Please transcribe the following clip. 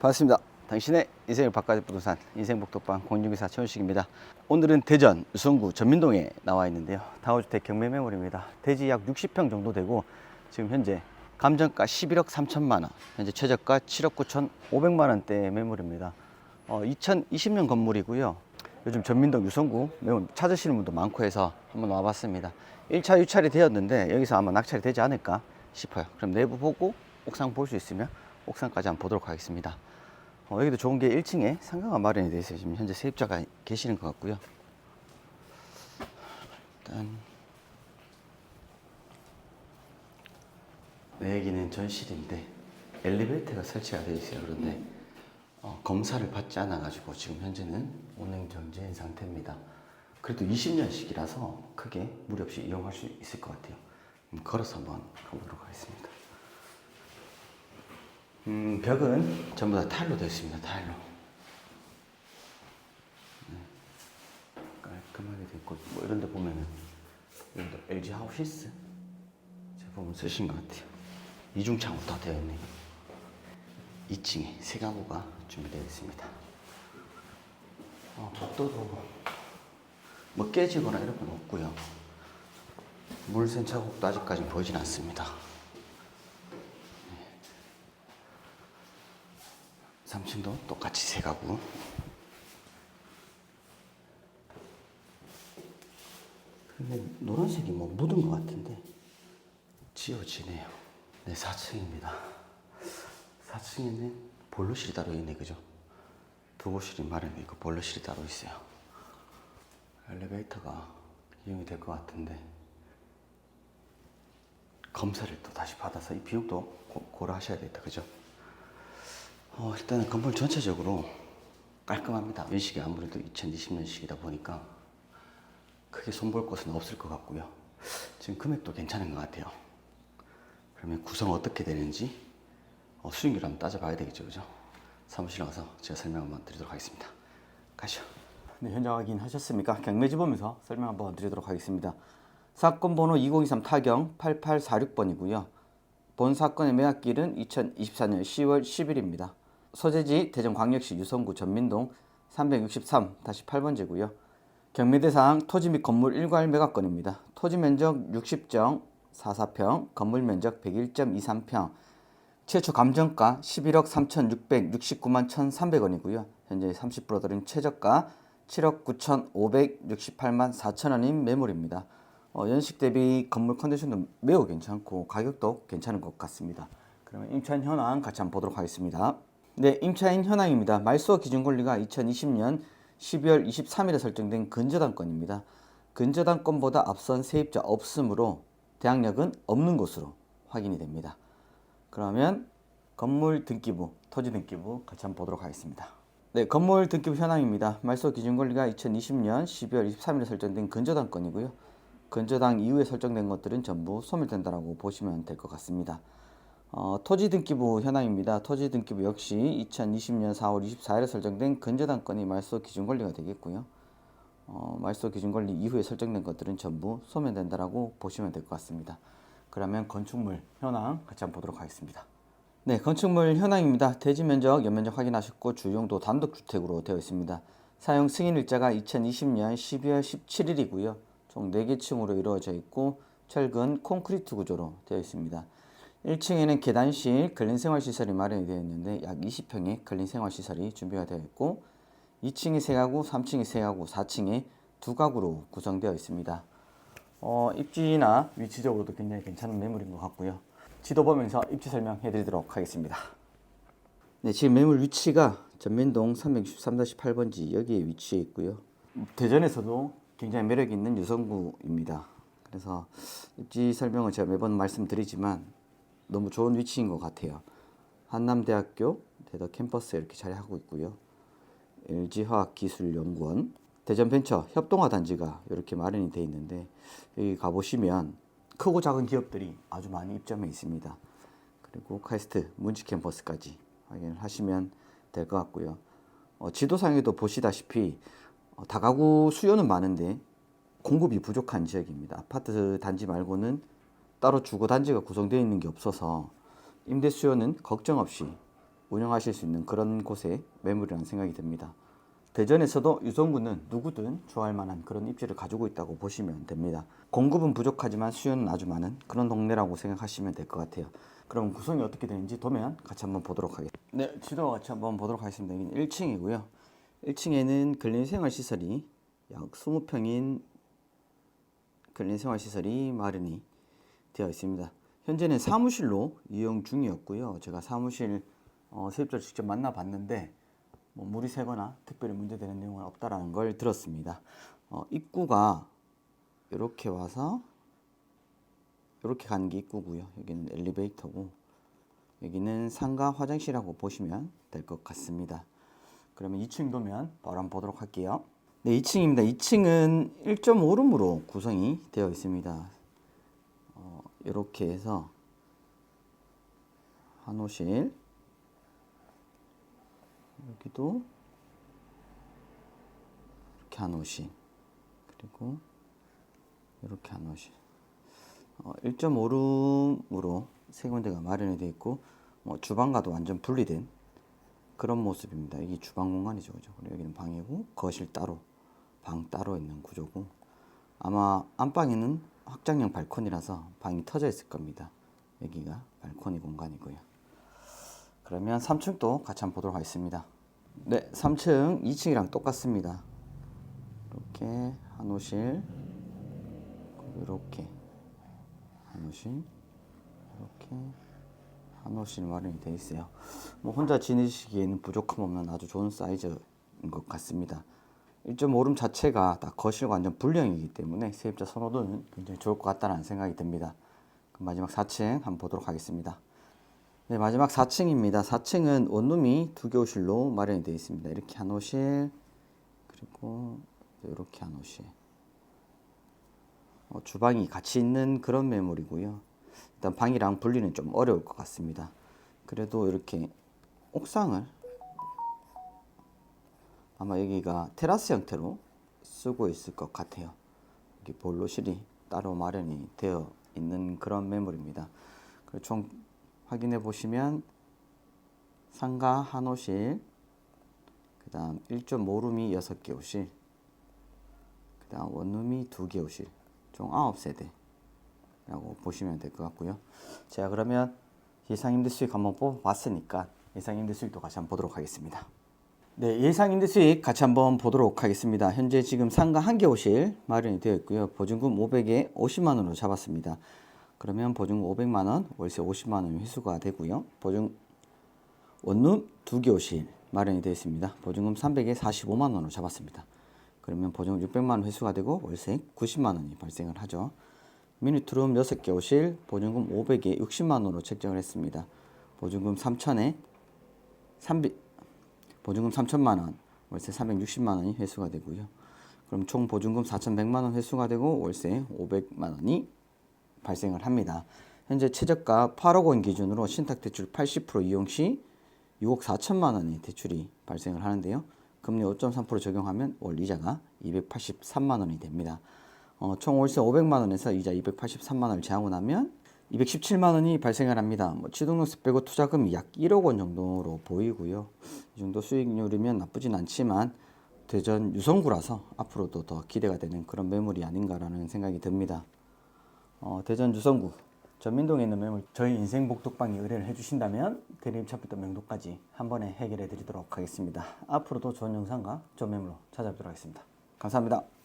반갑습니다. 당신의 인생을 바꿔줄 부동산 인생복덕방 공유기사 최원식입니다. 오늘은 대전 유성구 전민동에 나와 있는데요. 다우주택 경매 매물입니다. 대지 약 60평 정도 되고 지금 현재 감정가 11억 3천만 원, 현재 최저가 7억 9천 5백만 원대 매물입니다. 어, 2020년 건물이고요. 요즘 전민동 유성구 매물 찾으시는 분도 많고 해서 한번 와봤습니다. 1차 유찰이 되었는데 여기서 아마 낙찰이 되지 않을까 싶어요. 그럼 내부 보고 옥상 볼 수 있으면 옥상까지 한번 보도록 하겠습니다. 어, 여기도 좋은 게 1층에 상가가 마련이 되어 있어요. 지금 현재 세입자가 계시는 것 같고요. 일단 네, 여기는 전실인데 엘리베이터가 설치가 되어 있어요. 그런데 어, 검사를 받지 않아 가지고 지금 현재는 운행 정지인 상태입니다. 그래도 20년씩이라서 크게 무리 없이 이용할 수 있을 것 같아요. 음, 걸어서 한번 가보도록 하겠습니다. 음, 벽은 전부 다 타일로 되어 있습니다. 타일로. 네. 깔끔하게 됐고 뭐 이런 데 보면은 이런 데 LG 하우시스 제품을 쓰신 것 같아요. 이중창으로 다 되어 있네요. 2층에 세 가구가 준비되어 있습니다. 어, 복도도 뭐 깨지거나 이런 건 없고요. 물센 자국도 아직까지 보이진 않습니다. 3층도 똑같이 세 가구. 근데 노란색이 뭐 묻은 것 같은데 지워지네요. 네, 4층입니다. 4층에는 볼로실이 따로 있네, 그죠? 두고실이 마련돼 있고 볼로실이 따로 있어요. 엘리베이터가 이용이 될 것 같은데 검사를 또 다시 받아서 이 비용도 고, 고려하셔야 되겠다, 그죠? 어, 일단은 건물 전체적으로 깔끔합니다. 연식이 아무래도 2020년식이다 보니까 크게 손볼 곳은 없을 것 같고요. 지금 금액도 괜찮은 것 같아요. 그러면 구성 어떻게 되는지 어, 수익률 한번 따져봐야 되겠죠, 그죠? 사무실 와서 제가 설명 한번 드리도록 하겠습니다. 가시죠. 네, 현장 확인하셨습니까? 경매지 보면서 설명 한번 드리도록 하겠습니다. 사건 번호 2023 타경 8846번이고요. 본 사건의 매각일은 2024년 10월 10일입니다. 소재지 대전광역시 유성구 전민동 363-8번지고요. 경매 대상 토지 및 건물 일괄 매각건입니다. 토지 면적 60정 44평, 건물 면적 101.23평, 최초 감정가 11억 3,669만 1,300원이고요. 현재 30% 들인 최저가 7억 9,568만 4천 원인 매물입니다. 어, 연식 대비 건물 컨디션도 매우 괜찮고 가격도 괜찮은 것 같습니다. 그러면 임차인 현황 같이 한번 보도록 하겠습니다. 네, 임차인 현황입니다. 말소 기준 권리가 2020년 12월 23일에 설정된 근저당권입니다. 근저당권보다 앞선 세입자 없으므로 대항력은 없는 것으로 확인이 됩니다. 그러면 건물 등기부, 토지 등기부 같이 한번 보도록 하겠습니다. 네, 건물 등기부 현황입니다. 말소 기준 권리가 2020년 12월 23일에 설정된 근저당권이고요. 근저당 이후에 설정된 것들은 전부 소멸된다라고 보시면 될 것 같습니다. 어, 토지 등기부 현황입니다. 토지 등기부 역시 2020년 4월 24일에 설정된 근저당권이 말소 기준 권리가 되겠고요. 어, 말소 기준 권리 이후에 설정된 것들은 전부 소멸된다라고 보시면 될 것 같습니다. 그러면 건축물 현황 같이 한번 보도록 하겠습니다. 네, 건축물 현황입니다. 대지 면적, 연면적 확인하셨고 주용도 단독 주택으로 되어 있습니다. 사용 승인 일자가 2020년 12월 17일이고요. 총 4개 층으로 이루어져 있고 철근 콘크리트 구조로 되어 있습니다. 1층에는 계단실, 근린생활시설이 마련이 되어 있는데 약 20평의 근린생활시설이 준비가 되어 있고 2층에 3가구, 3층에 3가구, 4층에 2가구로 구성되어 있습니다. 어, 입지나 위치적으로도 굉장히 괜찮은 매물인 것 같고요. 지도 보면서 입지 설명해 드리도록 하겠습니다. 네, 지금 매물 위치가 전민동 363-8번지 여기에 위치해 있고요. 대전에서도 굉장히 매력 있는 유성구입니다. 그래서 입지 설명을 제가 매번 말씀드리지만 너무 좋은 위치인 것 같아요. 한남대학교 대덕 캠퍼스에 이렇게 자리하고 있고요. LG화학기술연구원, 대전벤처 협동화 단지가 이렇게 마련이 되어 있는데 여기 가보시면 크고 작은 기업들이 아주 많이 입점해 있습니다. 그리고 카이스트 문지 캠퍼스까지 확인을 하시면 될 것 같고요. 어, 지도상에도 보시다시피 어, 다가구 수요는 많은데 공급이 부족한 지역입니다. 아파트 단지 말고는 따로 주거 단지가 구성되어 있는 게 없어서 임대 수요는 걱정 없이 운영하실 수 있는 그런 곳의 매물이라는 생각이 듭니다. 대전에서도 유성구는 누구든 좋아할 만한 그런 입지를 가지고 있다고 보시면 됩니다. 공급은 부족하지만 수요는 아주 많은 그런 동네라고 생각하시면 될 것 같아요. 그럼 구성이 어떻게 되는지 도면 같이 한번 보도록 하겠습니다. 네, 지도 같이 한번 보도록 하겠습니다. 여기는 1층이고요. 1층에는 근린생활시설이 약 20평인 근린생활시설이 마련이 되어 있습니다. 현재는 사무실로 이용 중이었고요. 제가 사무실 어, 세입자를 직접 만나봤는데 뭐 물이 새거나 특별히 문제되는 내용은 없다라는 걸 들었습니다. 어, 입구가 이렇게 와서 이렇게 가는 게 입구고요. 여기는 엘리베이터고 여기는 상가 화장실이라고 보시면 될 것 같습니다. 그러면 2층 도면 바로 한번 보도록 할게요. 네, 2층입니다. 2층은 1.5룸으로 구성이 되어 있습니다. 어, 이렇게 해서 한 호실 여기도 이렇게 한 호실 그리고 이렇게 한 호실 어, 1.5룸으로 세 군데가 마련이 되어 있고 뭐 주방과도 완전 분리된 그런 모습입니다. 이게 주방 공간이죠, 그죠? 여기는 방이고 거실 따로, 방 따로 있는 구조고 아마 안방에는 확장형 발코니라서 방이 터져 있을 겁니다. 여기가 발코니 공간이고요. 그러면 3층도 같이 한번 보도록 하겠습니다. 네, 3층 2층이랑 똑같습니다. 이렇게 한 호실, 그리고 이렇게 한 호실, 이렇게 한 호실 마련이 되어 있어요. 뭐 혼자 지내시기에는 부족함 없는 아주 좋은 사이즈인 것 같습니다. 1.5룸 자체가 다 거실과 완전 분량이기 때문에 세입자 선호도는 굉장히 좋을 것 같다는 생각이 듭니다. 마지막 4층 한번 보도록 하겠습니다. 네, 마지막 4층입니다. 4층은 원룸이 두 개호실로 마련이 되어 있습니다. 이렇게 한 호실, 그리고 이렇게 한 호실. 어, 주방이 같이 있는 그런 매물이고요. 일단 방이랑 분리는 좀 어려울 것 같습니다. 그래도 이렇게 옥상을 아마 여기가 테라스 형태로 쓰고 있을 것 같아요. 여기 볼로실이 따로 마련이 되어 있는 그런 매물입니다. 그리고 총 확인해 보시면 상가 한 호실, 그 다음 1.5룸이 6개 호실, 그 다음 원룸이 2개 호실, 총 9세대. 라고 보시면 될 것 같고요. 제가 그러면 예상 임대 수익 한번 뽑아봤으니까 예상 임대 수익도 같이 한번 보도록 하겠습니다. 네, 예상 임대 수익 같이 한번 보도록 하겠습니다. 현재 지금 상가 한개 호실 마련이 되어 있고요. 보증금 500에 50만 원으로 잡았습니다. 그러면 보증금 500만 원, 월세 50만 원 회수가 되고요. 보증 원룸 두개 호실 마련이 되어 있습니다. 보증금 300에 45만 원으로 잡았습니다. 그러면 보증금 600만 원 회수가 되고 월세 90만 원이 발생을 하죠. 미니투룸 6개 오실 보증금 500에 60만 원으로 책정을 했습니다. 보증금 3천에 300 보증금 3천만 원, 월세 360만 원이 회수가 되고요. 그럼 총 보증금 4,100만 원 회수가 되고 월세 500만 원이 발생을 합니다. 현재 최저가 8억 원 기준으로 신탁 대출 80% 이용 시 6억 4천만 원의 대출이 발생을 하는데요. 금리 5.3% 적용하면 월 이자가 283만 원이 됩니다. 어, 총 월세 500만 원에서 이자 283만 원을 제하고 나면 217만 원이 발생을 합니다. 뭐 취득세 빼고 투자금이 약 1억 원 정도로 보이고요. 이 정도 수익률이면 나쁘진 않지만 대전 유성구라서 앞으로도 더 기대가 되는 그런 매물이 아닌가라는 생각이 듭니다. 어, 대전 유성구 전민동에 있는 매물 저희 인생 복덕방에 의뢰를 해주신다면 대리입차부터 명도까지 한 번에 해결해 드리도록 하겠습니다. 앞으로도 좋은 영상과 좋은 매물로 찾아뵙도록 하겠습니다. 감사합니다.